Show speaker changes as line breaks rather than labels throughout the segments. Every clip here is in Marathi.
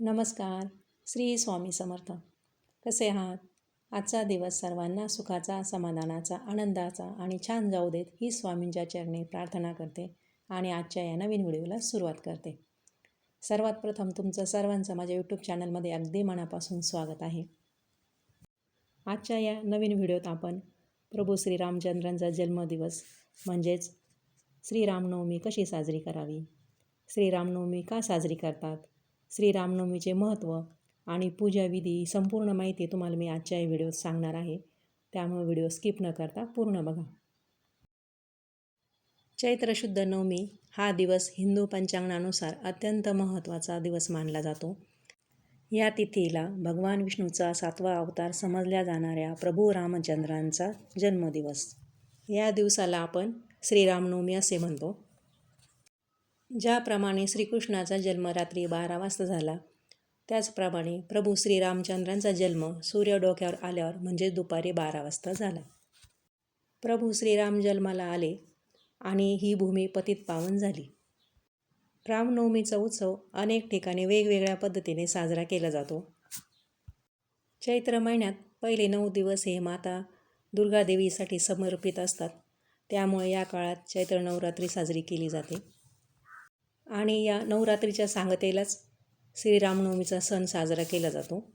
नमस्कार. श्री स्वामी समर्थ. कसे आहात? आजचा दिवस सर्वांना सुखाचा समाधानाचा आनंदाचा आणि छान जाऊ देत ही स्वामींच्या चरणी प्रार्थना करते आणि आजच्या या नवीन व्हिडिओला सुरुवात करते. सर्वात प्रथम तुमचं सर्वांचं माझ्या यूट्यूब चॅनलमध्ये अगदी मनापासून स्वागत आहे. आजच्या या नवीन व्हिडिओत आपण प्रभू श्रीरामचंद्रांचा जन्मदिवस म्हणजेच श्रीरामनवमी कशी साजरी करावी? श्रीरामनवमी का साजरी करतात? श्रीरामनवमीचे महत्त्व आणि पूजाविधी संपूर्ण माहिती तुम्हाला मी आजच्या या व्हिडिओत सांगणार आहे. त्यामुळे व्हिडिओ स्किप न करता पूर्ण बघा. चैत्र शुद्ध नवमी हा दिवस हिंदू पंचांगानुसार अत्यंत महत्त्वाचा दिवस मानला जातो. या तिथीला भगवान विष्णूचा सातवा अवतार समजल्या जाणाऱ्या प्रभू रामचंद्रांचा जन्मदिवस. या दिवसाला आपण श्रीरामनवमी असे म्हणतो. ज्याप्रमाणे श्रीकृष्णाचा जन्म रात्री बारा वाजता झाला त्याचप्रमाणे प्रभू श्रीरामचंद्रांचा जन्म सूर्य डोक्यावर आल्यावर म्हणजे दुपारी बारा वाजता झाला. प्रभू श्रीराम जन्माला आले आणि ही भूमी पतित पावन झाली. रामनवमीचा उत्सव अनेक ठिकाणी वेगवेगळ्या पद्धतीने साजरा केला जातो. चैत्र महिन्यात पहिले नऊ दिवस हे माता दुर्गादेवीसाठी समर्पित असतात. त्यामुळे या काळात चैत्र नवरात्री साजरी केली जाते. आणि या नवरात्रीच्या सांगतेलाच श्रीरामनवमीचा सण साजरा केला जातो.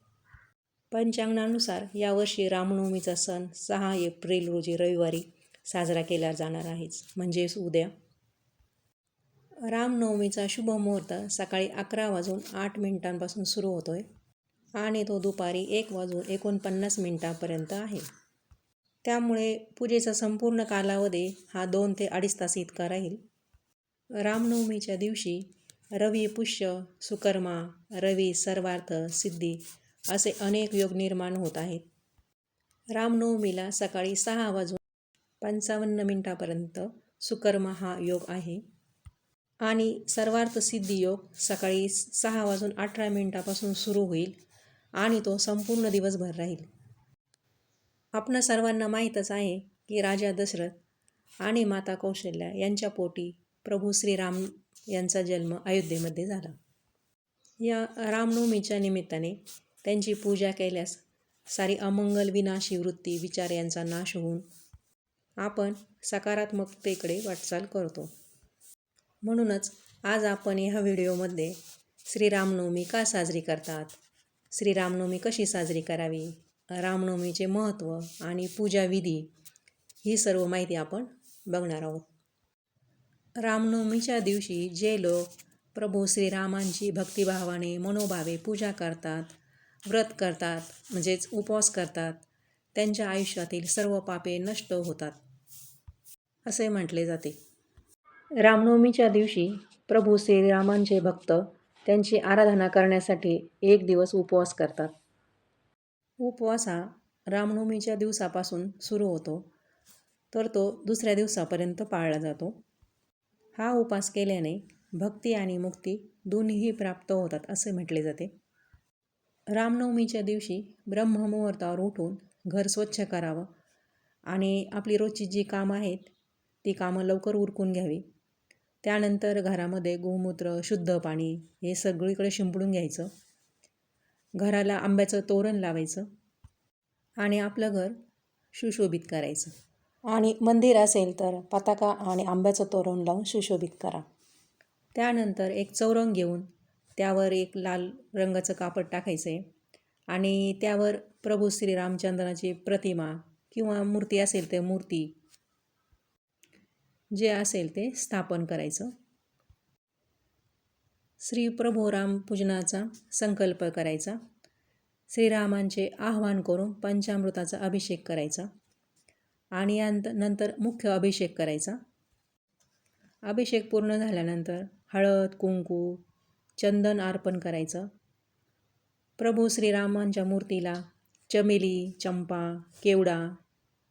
पंचांगणानुसार यावर्षी रामनवमीचा सण सहा एप्रिल रोजी रविवारी साजरा केला जाणार आहेच म्हणजेच उद्या. रामनवमीचा शुभ मुहूर्त सकाळी अकरा वाजून आठ मिनिटांपासून सुरू होतो आहे आणि तो दुपारी एक वाजून एकोणपन्नास मिनिटांपर्यंत आहे. त्यामुळे पूजेचा संपूर्ण कालावधी हा दोन ते अडीच तास इतका राहील. रामनवमीच्या दिवशी रवी पुष्य सुकर्मा रवी सर्वार्थ सिद्धी असे अनेक योग निर्माण होत आहेत. रामनवमीला सकाळी सहा वाजून पंचावन्न मिनटापर्यंत सुकर्मा हा योग आहे. आणि सर्वार्थ सिद्धी योग सकाळी सहा वाजून अठरा मिनटापासून सुरू होईल आणि तो संपूर्ण दिवसभर राहील. आपण सर्वांना माहीतच आहे की राजा दशरथ आणि माता कौशल्या यांच्या पोटी प्रभू श्रीराम यांचा जन्म अयोध्येमध्ये झाला. या रामनवमीच्या निमित्ताने त्यांची पूजा केल्यास सारी अमंगल विनाशी वृत्ती विचार यांचा नाश होऊन आपण सकारात्मकतेकडे वाटचाल करतो. म्हणूनच आज आपण ह्या व्हिडिओमध्ये श्रीरामनवमी का साजरी करतात? श्रीरामनवमी कशी साजरी करावी? रामनवमीचे महत्त्व आणि पूजाविधी ही सर्व माहिती आपण बघणार आहोत. रामनवमीच्या दिवशी जे लोक प्रभू श्रीरामांची भक्तिभावाने मनोभावे पूजा करतात व्रत करतात म्हणजेच उपवास करतात त्यांच्या आयुष्यातील सर्व पापे नष्ट होतात. असे म्हटले जाते. रामनवमीच्या दिवशी प्रभू श्रीरामांचे भक्त त्यांची आराधना करण्यासाठी एक दिवस उपवास करतात. उपवास हा रामनवमीच्या दिवसापासून सुरू होतो तर तो दुसऱ्या दिवसापर्यंत पाळला जातो. हा उपास केल्याने भक्ती आणि मुक्ती दोन्हीही प्राप्त होतात असे म्हटले जाते. रामनवमीच्या दिवशी ब्रह्ममुहूर्तावर उठून घर स्वच्छ करावं आणि आपली रोजची जी कामं आहेत ती कामं लवकर उरकून घ्यावी. त्यानंतर घरामध्ये गोमूत्र शुद्ध पाणी हे सगळीकडे शिंपडून घ्यायचं. घराला आंब्याचं तोरण लावायचं आणि आपलं घर सुशोभित करायचं. आणि मंदिर असेल तर पताका आणि आंब्याचं तोरण लावून सुशोभित करा. त्यानंतर एक चौरंग घेऊन त्यावर एक लाल रंगाचं कापड टाकायचं आहे आणि त्यावर प्रभू श्रीरामचंद्राची प्रतिमा किंवा मूर्ती असेल ते मूर्ती जे असेल ते स्थापन करायचं. श्री प्रभू राम पूजनाचा संकल्प करायचा. श्रीरामांचे आवाहन करून पंचामृताचा अभिषेक करायचा. आणि यांत नंतर मुख्य अभिषेक करायचा. अभिषेक पूर्ण झाल्यानंतर हळद कुंकू चंदन अर्पण करायचं. प्रभू श्रीरामांच्या मूर्तीला चमेली चंपा केवडा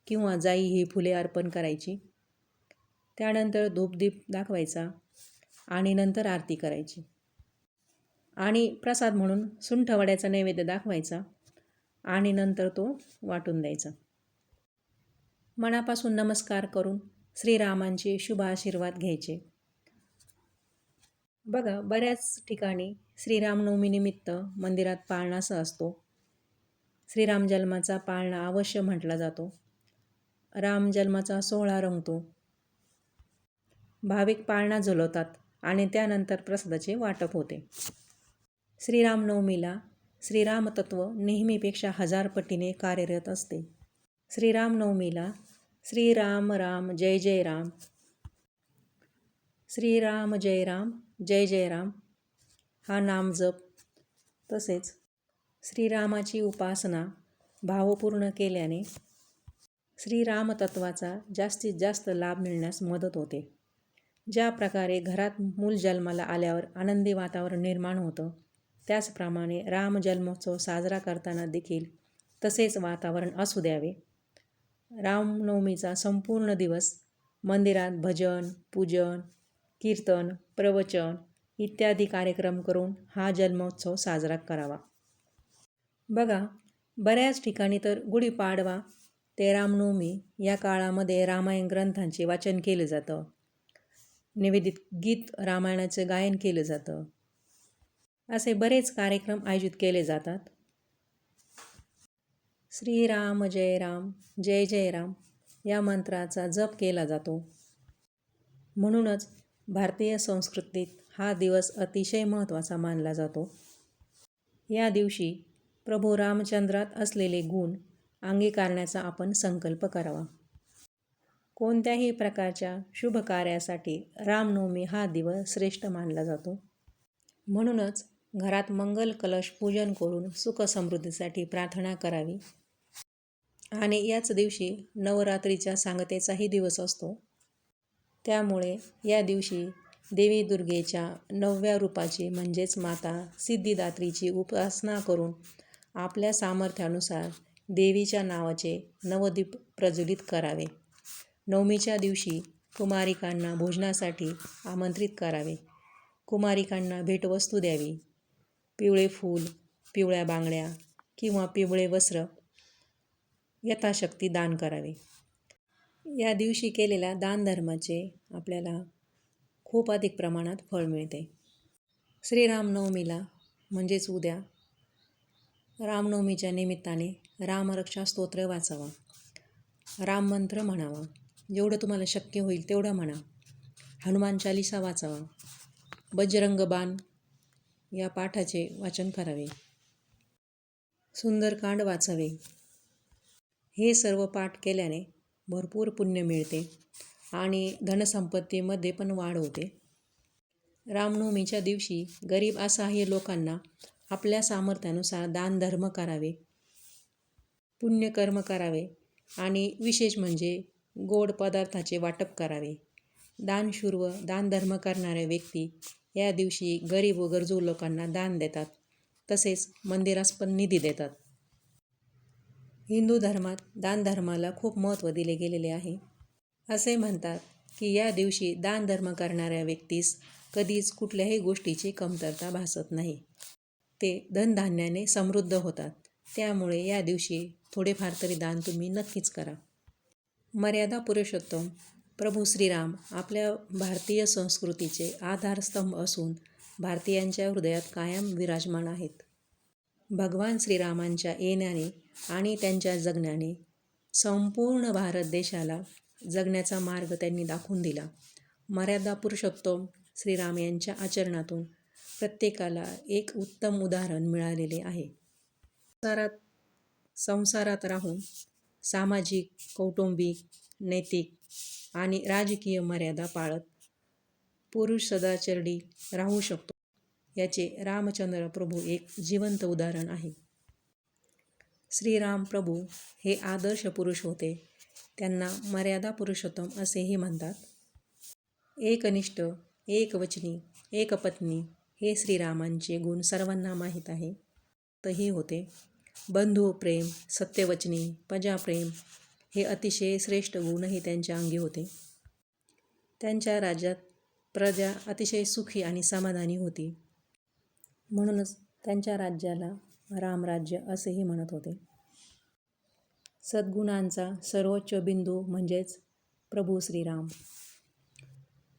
किंवा जाई ही फुले अर्पण करायची. त्यानंतर धूपदीप दाखवायचा आणि नंतर आरती करायची. आणि प्रसाद म्हणून सुंठवड्याचा नैवेद्य दाखवायचा आणि नंतर तो वाटून द्यायचा. मनापासून नमस्कार करून श्रीरामांचे शुभ आशीर्वाद घ्यायचे. बघा बऱ्याच ठिकाणी श्रीरामनवमीनिमित्त मंदिरात पाळणास असतो. श्रीराम जन्माचा पाळणा अवश्य म्हटला जातो. राम जन्माचा सोहळा रंगतो. भाविक पाळणा झुलवतात आणि त्यानंतर प्रसादाचे वाटप होते. श्रीरामनवमीला श्रीरामतत्व नेहमीपेक्षा हजार पटीने कार्यरत असते. श्रीरामनवमीला श्रीराम राम जय जय राम. श्रीराम जय राम जय जय राम. हा नामजप तसेच श्रीरामाची उपासना भावपूर्ण केल्याने श्रीरामतत्वाचा जास्तीत जास्त लाभ मिळण्यास मदत होते. ज्या प्रकारे घरात मूल जन्माला आल्यावर आनंदी वातावरण निर्माण होतं त्याचप्रमाणे राम जन्मोत्सव साजरा करताना देखील तसेच वातावरण असू द्यावे. रामनवमीचा संपूर्ण दिवस मंदिरात भजन पूजन कीर्तन प्रवचन इत्यादी कार्यक्रम करून हा जन्मोत्सव साजरा करावा. बघा बऱ्याच ठिकाणी तर गुढीपाडवा ते रामनवमी या काळामध्ये रामायण ग्रंथांचे वाचन केलं जातं. निवेदित गीत रामायणाचं गायन केलं जातं. असे बरेच कार्यक्रम आयोजित केले जातात. श्रीराम जय राम जय जय राम या मंत्राचा जप केला जातो. म्हणूनच भारतीय संस्कृतीत हा दिवस अतिशय महत्त्वाचा मानला जातो. या दिवशी प्रभू रामचंद्रात असलेले गुण अंगीकारण्याचा आपण संकल्प करावा. कोणत्याही प्रकारच्या शुभ कार्यासाठी रामनवमी हा दिवस श्रेष्ठ मानला जातो. म्हणूनच घरात मंगल कलश पूजन करून सुखसमृद्धीसाठी प्रार्थना करावी. आणि याच दिवशी नवरात्रीच्या सांगतेचाही दिवस असतो. त्यामुळे या दिवशी देवी दुर्गेच्या नवव्या रूपाची म्हणजेच माता सिद्धिदात्रीची उपासना करून आपल्या सामर्थ्यानुसार देवीच्या नावाचे नवदीप प्रज्वलित करावे. नवमीच्या दिवशी कुमारिकांना भोजनासाठी आमंत्रित करावे. कुमारिकांना भेटवस्तू द्यावी. पिवळे फूल पिवळ्या बांगड्या किंवा पिवळे वस्त्र यथाशक्ती दान करावे. या दिवशी केलेल्या दानधर्माचे आपल्याला खूप अधिक प्रमाणात फळ मिळते. श्रीरामनवमीला म्हणजेच उद्या रामनवमीच्या निमित्ताने रामरक्षा स्तोत्र वाचावा. राममंत्र म्हणावा. जेवढं तुम्हाला शक्य होईल तेवढं म्हणा. हनुमान चालिसा वाचावा. बजरंग बाण या पाठाचे वाचन करावे. सुंदरकांड वाचावे. हे सर्व पाठ केल्याने भरपूर पुण्य मिळते आणि धनसंपत्तीमध्ये पण वाढ होते. रामनवमीच्या दिवशी गरीब असहाय्य लोकांना आपल्या सामर्थ्यानुसार दानधर्म करावे पुण्यकर्म करावे आणि विशेष म्हणजे गोड पदार्थाचे वाटप करावे. दानशूर्व दानधर्म करणाऱ्या व्यक्ती या दिवशी गरीब व गरजू लोकांना दान देतात तसेच मंदिरास पण निधी देतात. हिंदू धर्मात दानधर्माला खूप महत्त्व दिले गेलेले आहे. असे म्हणतात की या दिवशी दानधर्म करणाऱ्या व्यक्तीस कधीच कुठल्याही गोष्टीची कमतरता भासत नाही. ते धनधान्याने समृद्ध होतात. त्यामुळे या दिवशी थोडेफार तरी दान तुम्ही नक्कीच करा. मर्यादा पुरुषोत्तम प्रभू श्रीराम आपल्या भारतीय संस्कृतीचे आधारस्तंभ असून भारतीयांच्या हृदयात कायम विराजमान आहेत. भगवान श्रीरामांच्या येण्याने आणि त्यांच्या जगण्याने संपूर्ण भारत देशाला जगण्याचा मार्ग त्यांनी दाखवून दिला. मर्यादा पुरुषोत्तम श्रीराम यांच्या आचरणातून प्रत्येकाला एक उत्तम उदाहरण मिळालेले आहे. संसारात संसारात राहून सामाजिक कौटुंबिक नैतिक आणि राजकीय मर्यादा पाळत पुरुष सदाचरडी राहू शकतो. याचे रामचंद्र प्रभू एक जिवंत उदाहरण आहे. श्रीराम प्रभू हे आदर्श पुरुष होते. त्यांना मर्यादा पुरुषोत्तम असेही म्हणतात. एकनिष्ठ एकवचनी एकपत्नी हे श्रीरामांचे गुण सर्वांना माहीत आहे. तही होते. बंधू प्रेम सत्यवचनी प्रजाप्रेम हे अतिशय श्रेष्ठ गुणही त्यांच्या अंगी होते. त्यांच्या राज्यात प्रजा अतिशय सुखी आणि समाधानी होती. म्हणूनच त्यांच्या राज्याला रामराज्य असेही म्हणत होते. सद्गुणांचा सर्वोच्च बिंदू म्हणजेच प्रभू श्रीराम.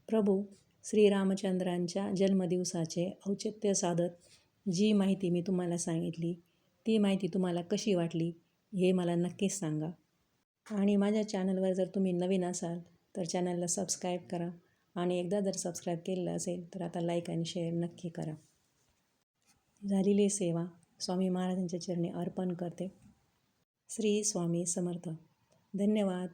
प्रभू श्रीरामचंद्रांच्या जन्मदिवसाचे औचित्य साधत जी माहिती मी तुम्हाला सांगितली ती माहिती तुम्हाला कशी वाटली हे मला नक्कीच सांगा. आणि माझ्या चॅनलवर जर तुम्ही नवीन असाल तर चॅनलला सबस्क्राईब करा. आणि एकदा जर सबस्क्राईब केलं असेल तर आता लाईक आणि शेअर नक्की करा. झालेली सेवा. स्वामी महाराजांच्या चरणी अर्पण करते. श्री स्वामी समर्थ. धन्यवाद.